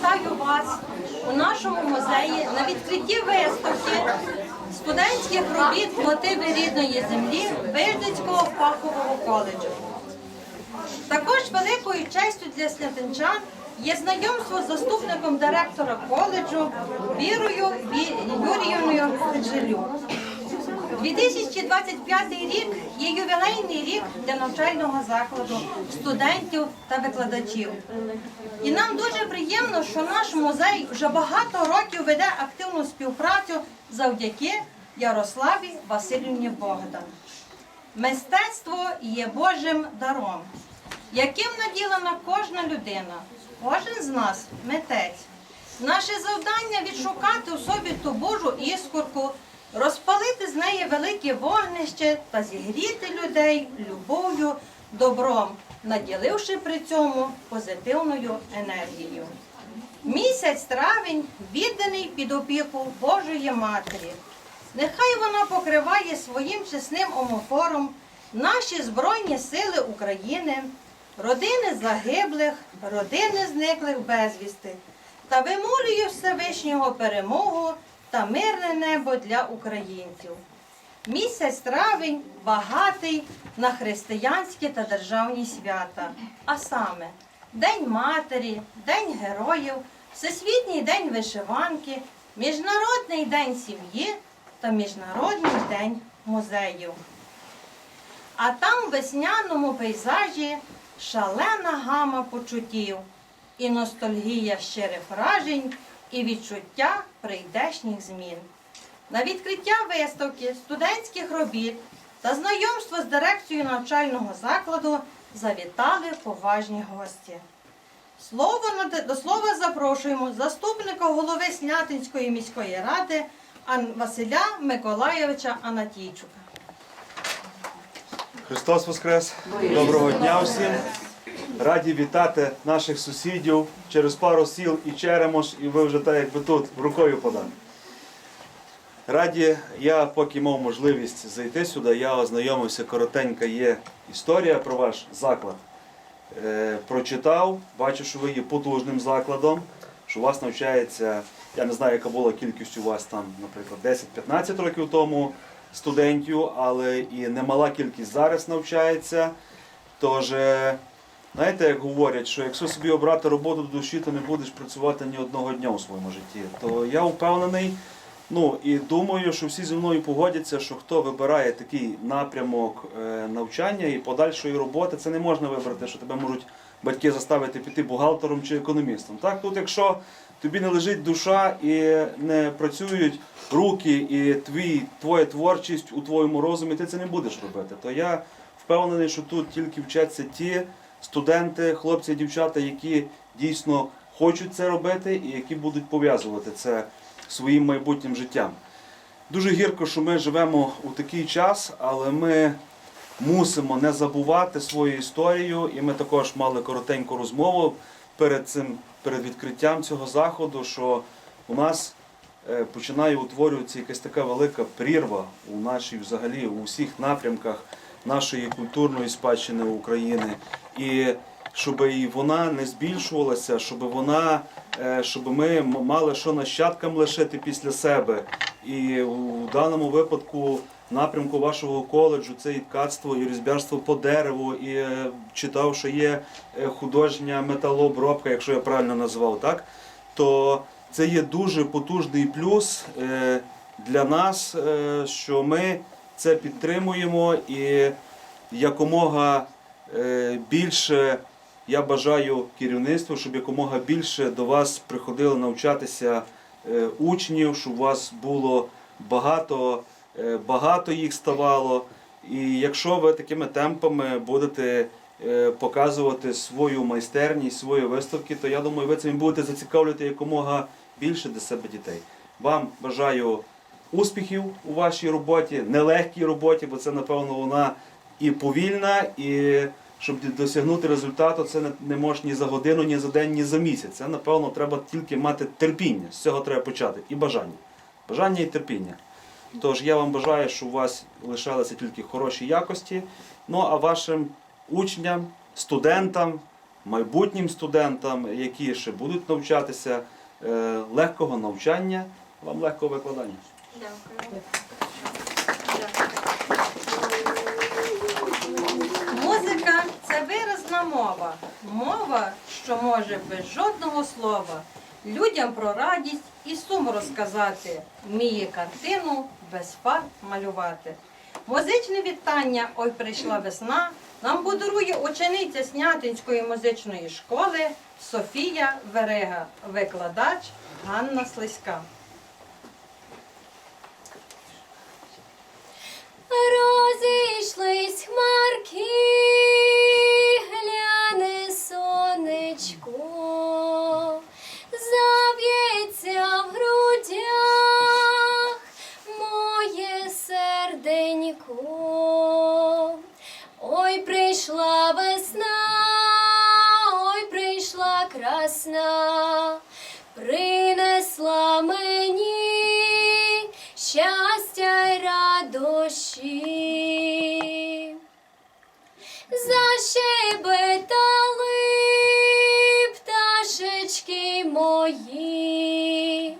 вітаю вас у нашому музеї на відкритті виставки студентських робіт мотиви рідної землі Вижницького фахового коледжу. Також великою честю для снятинчан є знайомство з заступником директора коледжу Вірою Ві- Юріївною Феджелюк. 2025 рік є ювілейний рік для навчального закладу, студентів та викладачів. І нам дуже приємно, що наш музей вже багато років веде активну співпрацю завдяки Ярославі Васильівні Богдан. Мистецтво є Божим даром, яким наділена кожна людина, кожен з нас митець. Наше завдання відшукати у собі ту Божу іскорку, розпалити з неї велике вогнище та зігріти людей любов'ю, добром, наділивши при цьому позитивною енергією. Місяць травень відданий під опіку Божої Матері. Нехай вона покриває своїм чесним омофором наші Збройні Сили України, родини загиблих, родини зниклих безвісти та вимолює Всевишнього перемогу та мирне небо для українців. Місяць травень багатий на християнські та державні свята, а саме День Матері, День Героїв, Всесвітній день вишиванки, Міжнародний день сім'ї та Міжнародний день музеїв. А там в весняному пейзажі шалена гама почуттів, і ностальгія щирих вражень, і відчуття прийдешніх змін. На відкриття виставки студентських робіт та знайомство з дирекцією навчального закладу завітали поважні гості. Слово над- до слова запрошуємо заступника голови Снятинської міської ради Ан- Василя Миколайовича Анатійчука. Христос Воскрес! Доброго дня всім! Раді вітати наших сусідів через пару сіл і Черемош, і ви вже так якби тут рукою подали. Раді, я поки мав можливість зайти сюди, я ознайомився, коротенька є історія про ваш заклад. Е, прочитав, бачу, що ви є потужним закладом, що у вас навчається, я не знаю, яка була кількість у вас там, наприклад, 10-15 років тому студентів, але і немала кількість зараз навчається. Тож, е, знаєте, як говорять, що якщо собі обрати роботу до душі, то не будеш працювати ні одного дня у своєму житті. То я впевнений, ну і думаю, що всі зі мною погодяться, що хто вибирає такий напрямок е, навчання і подальшої роботи, це не можна вибрати, що тебе можуть батьки заставити піти бухгалтером чи економістом. Так, тут, якщо тобі не лежить душа і не працюють руки, і твій, твоя творчість у твоєму розумі, ти це не будеш робити. То я впевнений, що тут тільки вчаться ті студенти, хлопці, дівчата, які дійсно хочуть це робити і які будуть пов'язувати це своїм майбутнім життям. Дуже гірко, що ми живемо у такий час, але ми мусимо не забувати свою історію, і ми також мали коротеньку розмову перед цим, перед відкриттям цього заходу, що у нас е, починає утворюватися якась така велика прірва у нашій взагалі у всіх напрямках нашої культурної спадщини України. І щоб і вона не збільшувалася, щоб вона, е, щоб ми мали що нащадкам лишити після себе. І у даному випадку напрямку вашого коледжу це і ткацтво, і різьбярство по дереву, і е, читав, що є е, художня металообробка, якщо я правильно назвав, так? То це є дуже потужний плюс для нас, що ми це підтримуємо і якомога е, більше я бажаю керівництву, щоб якомога більше до вас приходило навчатися е, учнів, щоб у вас було багато, е, багато їх ставало. І якщо ви такими темпами будете показувати свою майстерність, свої виставки, то я думаю, ви цим будете зацікавлювати якомога більше для себе дітей. Вам бажаю успіхів у вашій роботі, нелегкій роботі, бо це, напевно, вона і повільна, і щоб досягнути результату, це не, не може ні за годину, ні за день, ні за місяць. Це, напевно, треба тільки мати терпіння. З цього треба почати. І бажання. Бажання і терпіння. Тож я вам бажаю, щоб у вас лишалися тільки хороші якості. Ну а вашим учням, студентам, майбутнім студентам, які ще будуть навчатися, е, легкого навчання, вам легкого викладання. Музика це виразна мова. Мова, що може без жодного слова людям про радість і сум розказати, вміє картину без фарб малювати. Музичне вітання Ой прийшла весна нам подарує учениця Снятинської музичної школи Софія Верега, викладач Ганна Слизька. Розійшлись хмарки, гляне сонечко, радощі. Защебетали пташечки мої,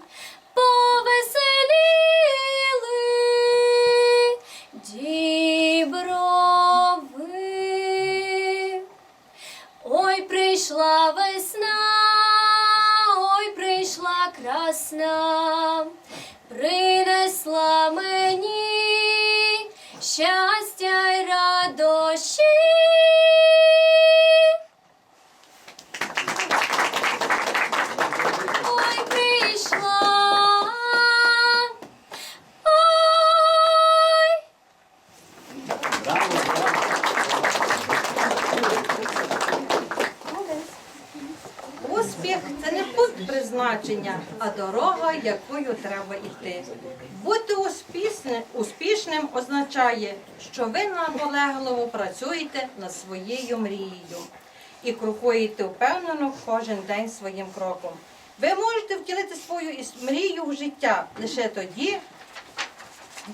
повеселіли діброви. Ой, прийшла весна, ой, прийшла красна, треба. Бути успішним, успішним означає, що ви наполегливо працюєте над своєю мрією і крокуєте впевнено кожен день своїм кроком. Ви можете втілити свою мрію в життя лише тоді,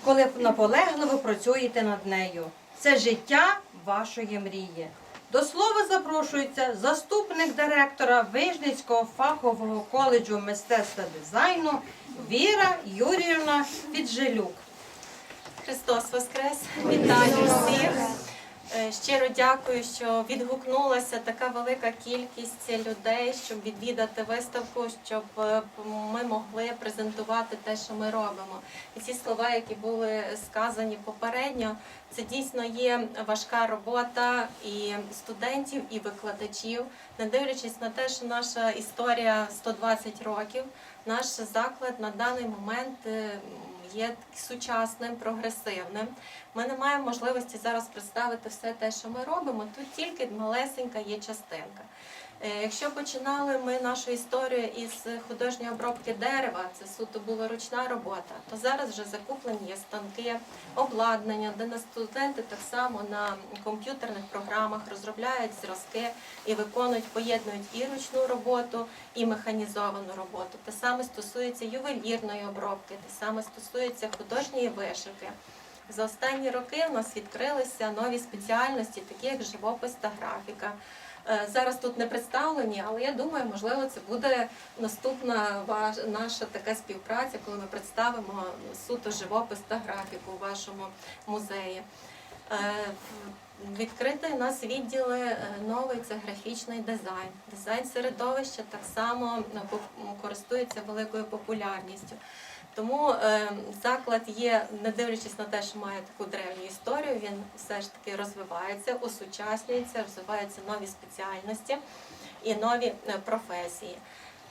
коли наполегливо працюєте над нею. Це життя вашої мрії. До слова запрошується заступник директора Вижницького фахового коледжу мистецтва дизайну Віра Юріївна Піджелюк. Христос Воскрес! Вітаю всіх! Е, Щиро дякую, що відгукнулася така велика кількість людей, щоб відвідати виставку, щоб е, ми могли презентувати те, що ми робимо. І ці слова, які були сказані попередньо, це дійсно є важка робота і студентів, і викладачів, не дивлячись на те, що наша історія 120 років, наш заклад на даний момент е, є сучасним, прогресивним. Ми не маємо можливості зараз представити все те, що ми робимо. Тут тільки малесенька є частинка. Е, Якщо починали ми нашу історію із художньої обробки дерева, це суто була ручна робота, то зараз вже закуплені є станки, обладнання, де на студенти так само на комп'ютерних програмах розробляють зразки і виконують, поєднують і ручну роботу, і механізовану роботу. Те саме стосується ювелірної обробки, те саме стосується художньої вишивки. За останні роки у нас відкрилися нові спеціальності, такі як живопис та графіка. Е, Зараз тут не представлені, але я думаю, можливо, це буде наступна наша така співпраця, коли ми представимо суто живопис та графіку у вашому музеї. Е, Відкритий у нас відділи е, новий це графічний дизайн. Дизайн середовища так само е, користується великою популярністю. Тому е, заклад є, не дивлячись на те, що має таку древню історію, він все ж таки розвивається, осучаснюється, розвиваються нові спеціальності і нові е, професії.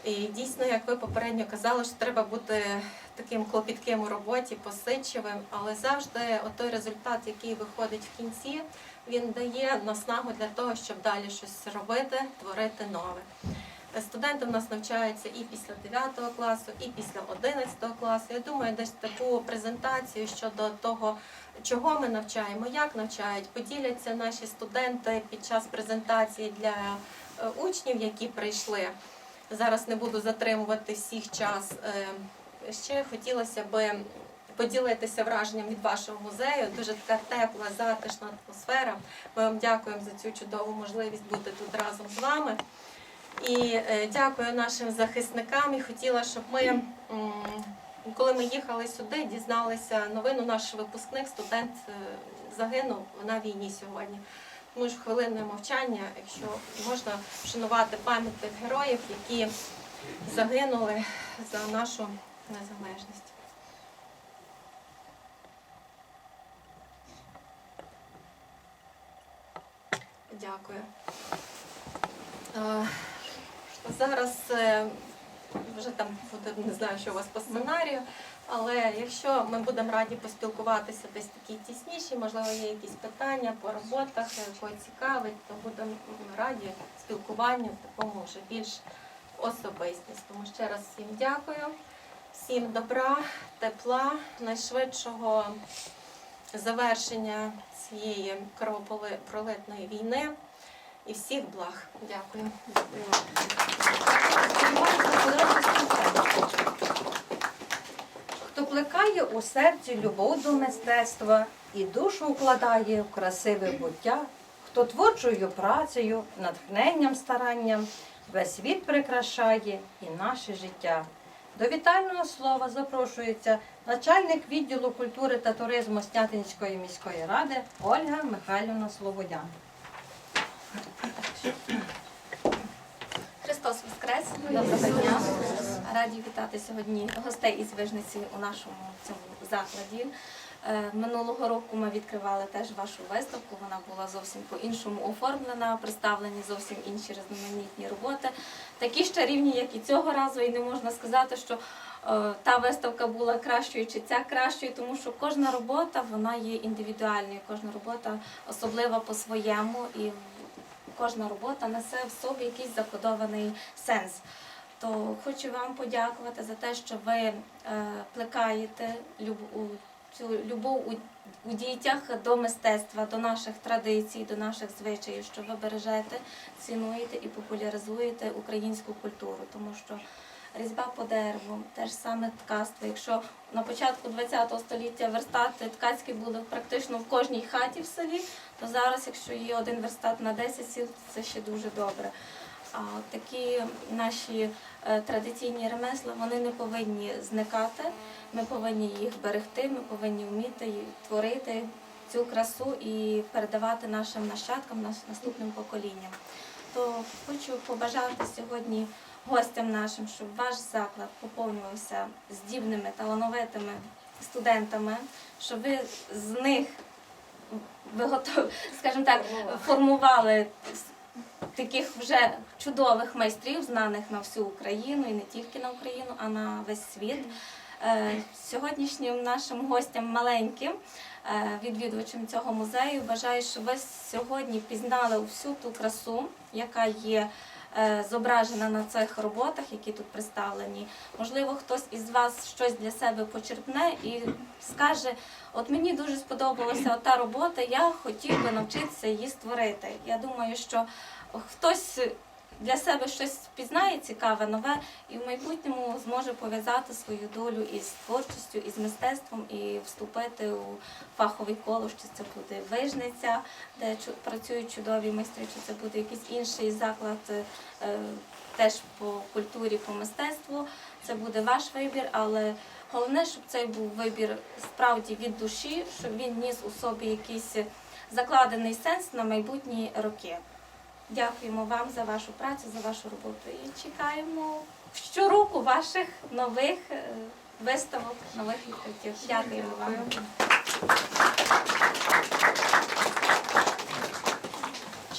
І дійсно, як ви попередньо казали, що треба бути таким клопітким у роботі, посидчивим, але завжди той результат, який виходить в кінці, він дає наснагу для того, щоб далі щось робити, творити нове. Студенти в нас навчаються і після 9 класу, і після 11 класу. Я думаю, десь таку презентацію щодо того, чого ми навчаємо, як навчають, поділяться наші студенти під час презентації для е, учнів, які прийшли. Зараз не буду затримувати всіх час. Е, Ще хотілося би поділитися враженням від вашого музею. Дуже така тепла, затишна атмосфера. Ми вам дякуємо за цю чудову можливість бути тут разом з вами. І е, дякую нашим захисникам. І хотіла, щоб ми, коли ми їхали сюди, дізналися новину. Наш випускник, студент е, загинув на війні сьогодні. Тому ж хвилинне мовчання, якщо можна вшанувати пам'ять героїв, які загинули за нашу незалежність. Дякую. Зараз е, вже там буде, не знаю, що у вас по сценарію, але якщо ми будемо раді поспілкуватися десь такі тісніші, можливо, є якісь питання по роботах, кого цікавить, то будемо раді спілкуванню в такому вже більш особистість. Тому ще раз всім дякую, всім добра, тепла, найшвидшого завершення цієї кровопролитної війни і всіх благ. Дякую. Хто плекає у серці любов до мистецтва і душу вкладає в красиве буття, хто творчою працею, натхненням, старанням весь світ прикрашає і наше життя. До вітального слова запрошується начальник відділу культури та туризму Снятинської міської ради Ольга Михайлівна Слободян. Христос Воскрес! Доброго дня! Раді вітати сьогодні гостей із Вижниці у нашому цьому закладі. Е, Минулого року ми відкривали теж вашу виставку. Вона була зовсім по-іншому оформлена, представлені зовсім інші різноманітні роботи. Такі ж чарівні, як і цього разу, і не можна сказати, що е, та виставка була кращою чи ця кращою, тому що кожна робота вона є індивідуальною, кожна робота особлива по-своєму і кожна робота несе в собі якийсь закодований сенс. То хочу вам подякувати за те, що ви е, плекаєте цю любов у дітях до мистецтва, до наших традицій, до наших звичаїв, що ви бережете, цінуєте і популяризуєте українську культуру, тому що різьба по дереву, те ж саме ткацтво. Якщо на початку ХХ століття верстати ткацькі були практично в кожній хаті в селі, то зараз, якщо є один верстат на 10 сіл, це ще дуже добре. А такі наші е, традиційні ремесла вони не повинні зникати. Ми повинні їх берегти, ми повинні вміти творити цю красу і передавати нашим нащадкам, наш- наступним поколінням. То хочу побажати сьогодні гостям нашим, щоб ваш заклад поповнювався здібними, талановитими студентами, щоб ви з них ви готові, скажімо так, формували таких вже чудових майстрів, знаних на всю Україну і не тільки на Україну, а на весь світ. Е, Сьогоднішнім нашим гостям маленьким, е, відвідувачам цього музею, бажаю, щоб ви сьогодні пізнали всю ту красу, яка є зображена на цих роботах, які тут представлені. Можливо, хтось із вас щось для себе почерпне і скаже: от мені дуже сподобалася та робота, я хотів би навчитися її створити. Я думаю, що хтось для себе щось пізнає цікаве, нове, і в майбутньому зможе пов'язати свою долю із творчістю, із мистецтвом і вступити у фаховий коледж, чи це буде вижниця, де працюють чудові майстри, чи це буде якийсь інший заклад е, теж по культурі, по мистецтву. Це буде ваш вибір, але головне, щоб цей був вибір справді від душі, щоб він ніс у собі якийсь закладений сенс на майбутні роки. Дякуємо вам за вашу працю, за вашу роботу і чекаємо щороку ваших нових е, виставок, нових відкриттів. Дякуємо вам.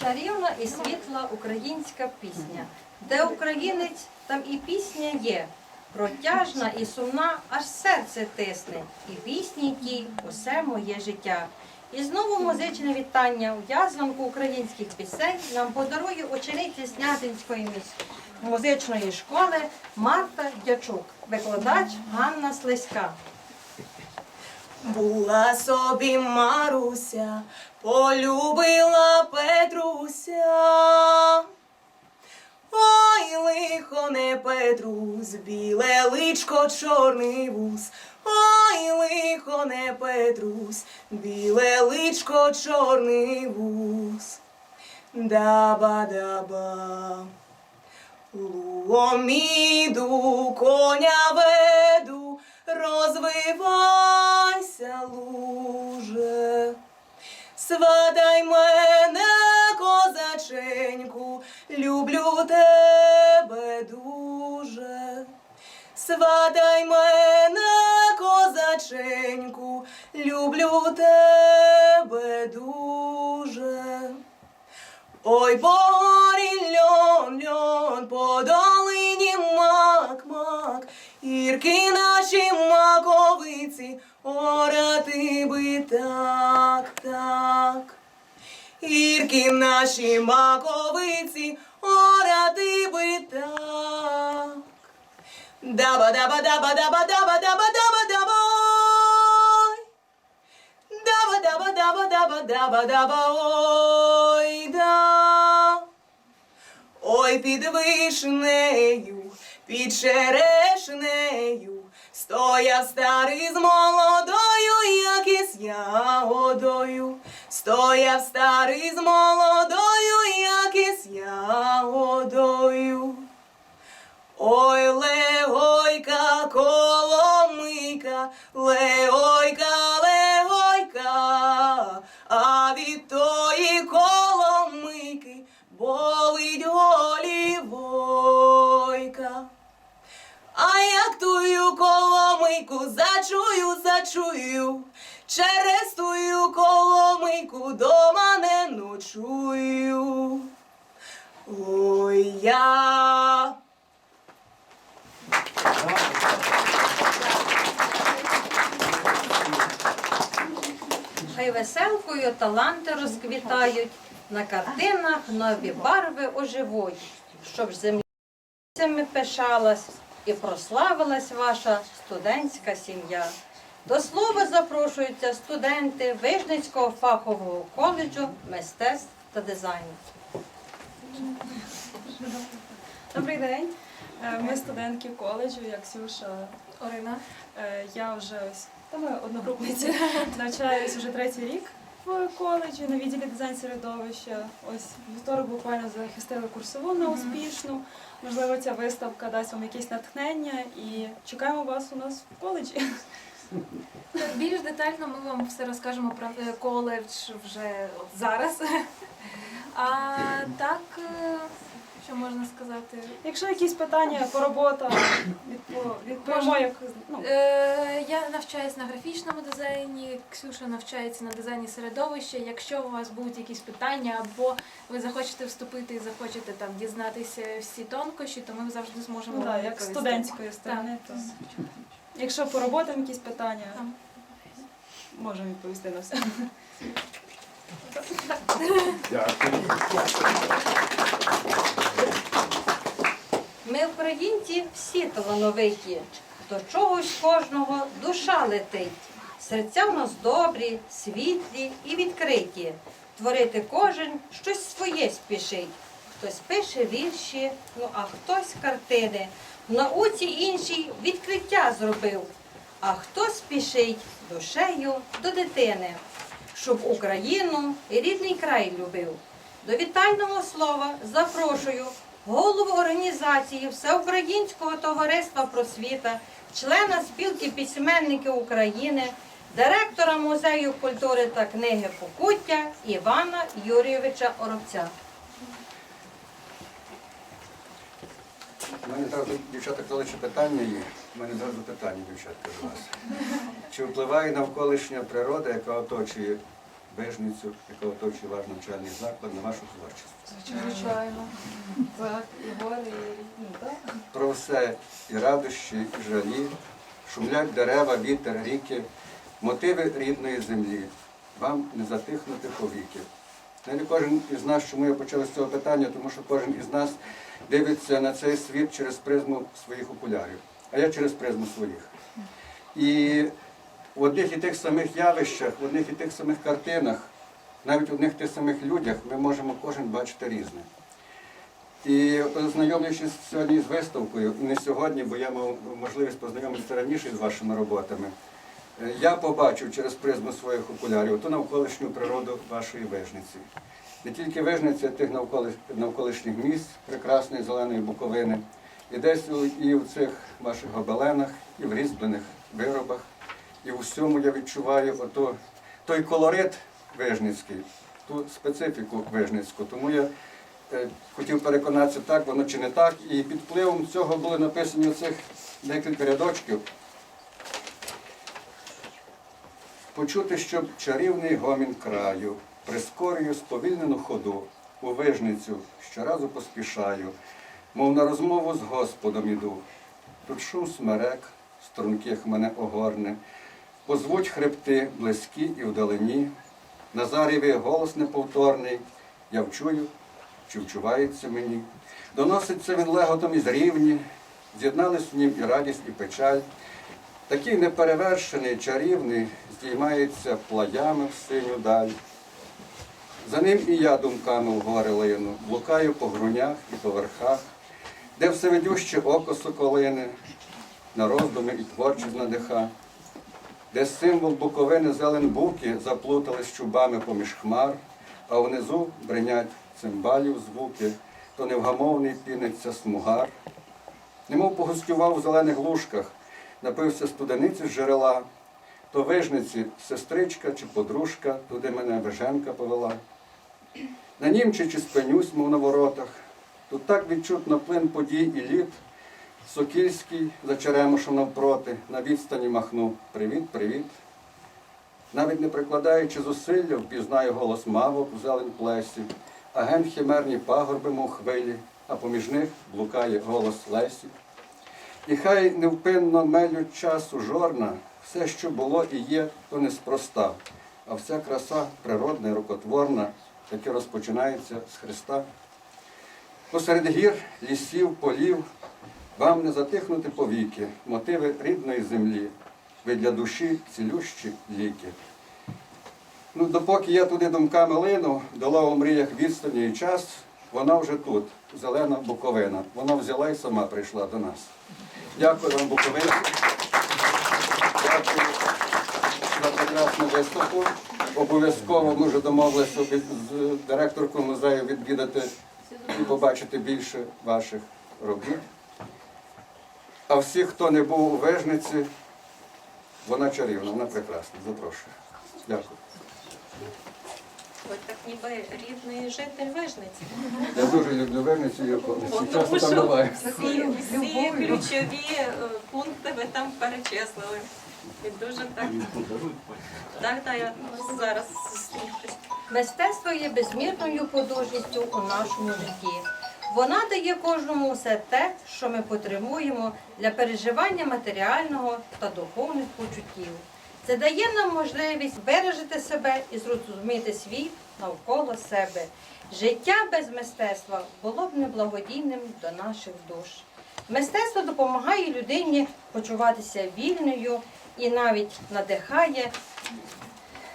Чарівна і світла українська пісня. Де українець, там і пісня є. Протяжна і сумна, аж серце тисне. І пісні ті усе моє життя. І знову музичне вітання у язванку українських пісень нам подарує учениця Снятинської музичної школи Марта Дячук, викладач Ганна Слиська. Була собі Маруся, полюбила Петруся. Ой, лихо не Петрусь, біле личко, чорний вуз. Ой, лихо не Петрусь, біле личко, чорний вуз. Даба-даба. Луом іду, коня веду, розвивайся, луже. Свадай мене, козаченьку, люблю тебе дуже. Свадай мене, козаченьку, люблю тебе дуже. Ой, по горі льон, льон, по долині мак, мак, гірки наші маковиці, орати би так, так. Гірки наші маковиці, орати би так. Даба, даба, даба, даба, ой, да. Ой, під вишнею, під черешнею, стояв старий з молодою, як із ягодою, стояв старий з молодою, як із ягодою. Ой, легойка, коломийка, легойка, коломийку зачую, зачую, через тую коломийку дома не ночую. Ой, я. Хай веселкою таланти розквітають, на картинах нові барви оживуть, щоб землями пишалась і прославилась ваша студентська сім'я. До слова запрошуються студенти Вижницького фахового коледжу мистецтв та дизайну. Добрий день. Е, Ми студентки коледжу, як Ксюша. Орина. Е, Я вже ось та ми одногрупниці навчаюсь вже третій рік в коледжі на відділі дизайн середовища. Ось вівторок буквально захистили курсову на успішну. Можливо, ця виставка дасть вам якесь натхнення і чекаємо вас у нас в коледжі. Більш детально ми вам все розкажемо про е, коледж вже зараз. А так, е, що можна сказати? Якщо якісь питання по роботам, відпо- відповімо, як ну, Е, Я навчаюсь на графічному дизайні, Ксюша навчається на дизайні середовища. Якщо у вас будуть якісь питання, або ви захочете вступити і захочете там дізнатися всі тонкощі, то ми завжди зможемо ну, да, вам як з студентської сторони. То, якщо по роботам якісь питання, Так. можемо відповісти на все. Ми, українці, всі талановиті, до чогось кожного душа летить. Серця в нас добрі, світлі і відкриті. Творити кожен щось своє спішить. Хтось пише вірші, ну а хтось картини. В науці інший відкриття зробив, а хтось спішить душею до дитини, щоб Україну і рідний край любив. До вітального слова запрошую голову організації Всеукраїнського товариства просвіта, члена спілки письменників України, директора музею культури та книги Покуття Івана Юрійовича Оробця. У мене зразу, дівчата, коли ще питання є, у мене зразу питання, дівчатка, до вас. Чи впливає навколишня природа, яка оточує Бежницю, яка оточує ваш навчальний заклад на вашу творчість? Звичайно. Так, і гори, і ну, так. Про все і радощі, і жалі, шумлять дерева, вітер, ріки, мотиви рідної землі. Вам не затихнути повіки. Не кожен із нас, чому я почав з цього питання, тому що кожен із нас дивиться на цей світ через призму своїх окулярів, а я через призму своїх. І в одних і тих самих явищах, в одних і тих самих картинах, навіть в одних і тих самих людях ми можемо кожен бачити різне. І ознайомлюючись сьогодні з виставкою, і не сьогодні, бо я мав можливість познайомитися раніше з вашими роботами, е, я побачив через призму своїх окулярів ту навколишню природу вашої вижниці. Не тільки вижниці, а тих навколишніх місць, прекрасної зеленої буковини, і десь і в цих ваших гобеленах, і в різьблених виробах. І у всьому я відчуваю ото, той колорит вижницький, ту специфіку вижницьку. Тому я е, хотів переконатися, так воно чи не так. І під впливом цього були написані оцих декілька рядочків. Почути, щоб чарівний гомін краю, прискорюю сповільнену ходу, у вижницю щоразу поспішаю, мов на розмову з Господом іду. Тут шум смерек, струнких мене огорне, позвуть хребти близькі і вдалині. Назарєвий голос неповторний, я вчую, чи вчувається мені. Доноситься він леготом із рівні, з'єднались в нім і радість, і печаль. Такий неперевершений, чарівний, здіймається плаями в синю даль. За ним і я думками в гори лину, блукаю по грунях і по верхах, де всевидюще око соколини, на роздуми і творчість надиха, де символ буковини зелен буки заплутались чубами поміж хмар, а внизу бринять цимбалів звуки, то невгамовний піниться смугар. Немов погостював у зелених лужках, напився студениці з джерела, то вижниці сестричка чи подружка, туди мене веженка повела. На німчі чи спинюсь, мов на воротах, тут так відчутно плин подій і літ. Сокільський за черемошем навпроти, на відстані махну. Привіт, привіт. Навіть не прикладаючи зусилля, впізнаю голос мавок у зелень плесі, а ген химерні пагорби, мов хвилі, а поміж них блукає голос Лесі. І хай невпинно мелють часу жорна, все, що було і є, то неспроста, а вся краса природна і рукотворна, таки розпочинається з Христа. Посеред гір, лісів, полів, вам не затихнути повіки, мотиви рідної землі, ви для душі цілющі ліки. Ну, допоки я туди думками лину, дала у мріях відстані і час, вона вже тут, зелена буковина. Вона взяла і сама прийшла до нас. Дякую вам, Буковинці. Дякую за прекрасну виставку. Обов'язково ми вже домовилися з директоркою музею відвідати і побачити більше ваших робіт. А всі, хто не був у Вижниці, вона чарівна, вона прекрасна. Запрошую. Дякую. Ви так ніби рідний житель Вижниці. Я дуже люблю і околиці. Часто там буваю. всі, всі ключові е, пункти ви там перечислили. І дуже так. Так, так, я зараз. Мистецтво є безмірною подужністю у нашому житті. Вона дає кожному все те, що ми потребуємо для переживання матеріального та духовних почуттів. Це дає нам можливість виражити себе і зрозуміти світ навколо себе. Життя без мистецтва було б неблагодійним до наших душ. Мистецтво допомагає людині почуватися вільною і навіть надихає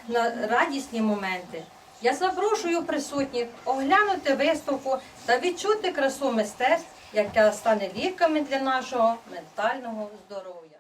на радісні моменти. Я запрошую присутніх оглянути виставку та відчути красу мистецтв, яка стане ліками для нашого ментального здоров'я.